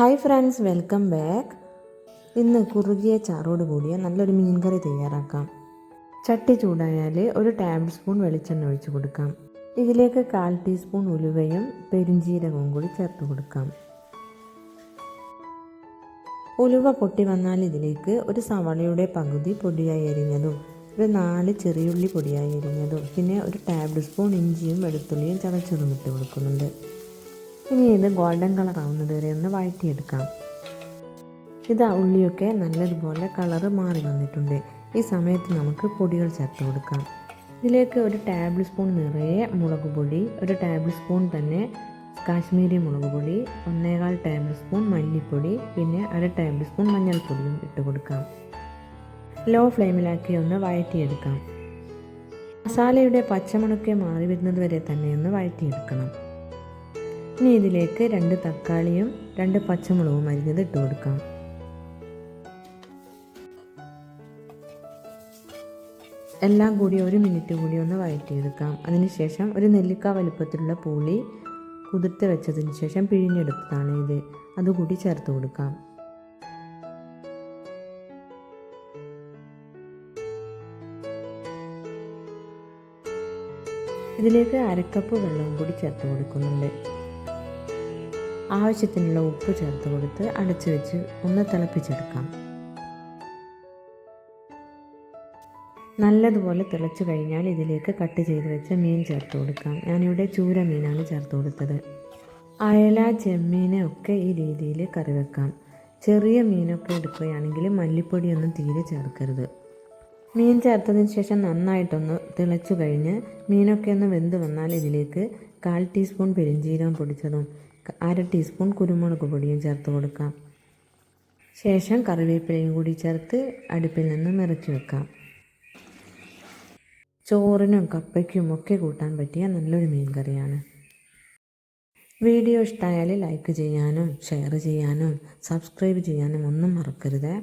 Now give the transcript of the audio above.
Hi friends welcome back ഇന്ന് കുറുകിയ ചാറോട് കൂടിയ നല്ലൊരു മീൻകറി തയ്യാറാക്കാം. ചട്ടി ചൂടായാൽ ഒരു ടേബിൾ സ്പൂൺ വെളിച്ചെണ്ണ ഒഴിച്ച് കൊടുക്കാം. ഇതിലേക്ക് കാൽ ടീസ്പൂൺ ഉലുവയും പെരുംജീരകവും കൂടി ചേർത്ത് കൊടുക്കാം. ഉലുവ പൊട്ടി വന്നാൽ ഇതിലേക്ക് ഒരു സവാളയുടെ പകുതി പൊടിയായി അരിഞ്ഞതും ഒരു നാല് ചെറിയുള്ളി പൊടിയായി അരിഞ്ഞതും പിന്നെ ഒരു ടേബിൾ സ്പൂൺ ഇഞ്ചിയും വെളുത്തുള്ളിയും ചതച്ചതും ഇട്ട് കൊടുക്കുന്നുണ്ട്. ഇനി ഇത് ഗോൾഡൻ കളർ ആവുന്നത് വരെ ഒന്ന് വഴറ്റിയെടുക്കാം. ഇത് ഉള്ളിയൊക്കെ നല്ലതുപോലെ കളറ് മാറി വന്നിട്ടുണ്ട്. ഈ സമയത്ത് നമുക്ക് പൊടികൾ ചേർത്ത് കൊടുക്കാം. ഇതിലേക്ക് ഒരു ടേബിൾ സ്പൂൺ നിറയെ മുളക് പൊടി ഒരു ടേബിൾ സ്പൂൺ തന്നെ കാശ്മീരി മുളക് പൊടി ഒന്നേകാൽ ടേബിൾ സ്പൂൺ മല്ലിപ്പൊടി പിന്നെ അര ടേബിൾ സ്പൂൺ മഞ്ഞൾപ്പൊടിയും ഇട്ട് കൊടുക്കാം. ലോ ഫ്ലെയിമിലാക്കി ഒന്ന് വഴറ്റിയെടുക്കാം. മസാലയുടെ പച്ചമുണക്കെ മാറി വരുന്നത് വരെ തന്നെ ഒന്ന് വഴറ്റിയെടുക്കണം. ഇനി ഇതിലേക്ക് രണ്ട് തക്കാളിയും രണ്ട് പച്ചമുളകും അരിഞ്ഞത് ഇട്ട് കൊടുക്കാം. എല്ലാം കൂടി ഒരു മിനിറ്റ് കൂടി ഒന്ന് വഴറ്റിയെടുക്കാം. അതിനുശേഷം ഒരു നെല്ലിക്ക വലുപ്പത്തിലുള്ള പുളി കുതിർത്ത് വെച്ചതിന് ശേഷം പിഴിഞ്ഞെടുത്തതാണ് ഇത്. അതുകൂടി ചേർത്ത് കൊടുക്കാം. ഇതിലേക്ക് അരക്കപ്പ് വെള്ളവും കൂടി ചേർത്ത് കൊടുക്കുന്നുണ്ട്. ആവശ്യത്തിനുള്ള ഉപ്പ് ചേർത്ത് കൊടുത്ത് അടച്ചു വെച്ച് ഒന്ന് തിളപ്പിച്ചെടുക്കാം. നല്ലതുപോലെ തിളച്ചു കഴിഞ്ഞാൽ ഇതിലേക്ക് കട്ട് ചെയ്ത് വെച്ച മീൻ ചേർത്ത് കൊടുക്കാം. ഞാനിവിടെ ചൂര മീനാണ് ചേർത്ത് കൊടുത്തത്. അയല ചെമ്മീനെ ഒക്കെ ഈ രീതിയിൽ കറി വെക്കാം. ചെറിയ മീനൊക്കെ എടുക്കുകയാണെങ്കിൽ മല്ലിപ്പൊടിയൊന്നും തീരെ ചേർക്കരുത്. മീൻ ചേർത്തതിന് ശേഷം നന്നായിട്ടൊന്ന് തിളച്ചു കഴിഞ്ഞ് മീനൊക്കെ ഒന്ന് വെന്ത് വന്നാൽ ഇതിലേക്ക് കാൽ ടീസ്പൂൺ പെരിഞ്ചീരകം പൊടിച്ചതും അര ടീസ്പൂൺ കുരുമുളക് പൊടിയും ചേർത്ത് കൊടുക്കാം. ശേഷം കറിവേപ്പിലയും കൂടി ചേർത്ത് അടുപ്പിൽ നിന്ന് നിറച്ച് വെക്കാം. ചോറിനും കപ്പയ്ക്കും ഒക്കെ കൂട്ടാൻ പറ്റിയ നല്ലൊരു മീൻ കറിയാണ് വീഡിയോ ഇഷ്ടമായാൽ ലൈക്ക് ചെയ്യാനും ഷെയർ ചെയ്യാനും സബ്സ്ക്രൈബ് ചെയ്യാനും ഒന്നും മറക്കരുതേ.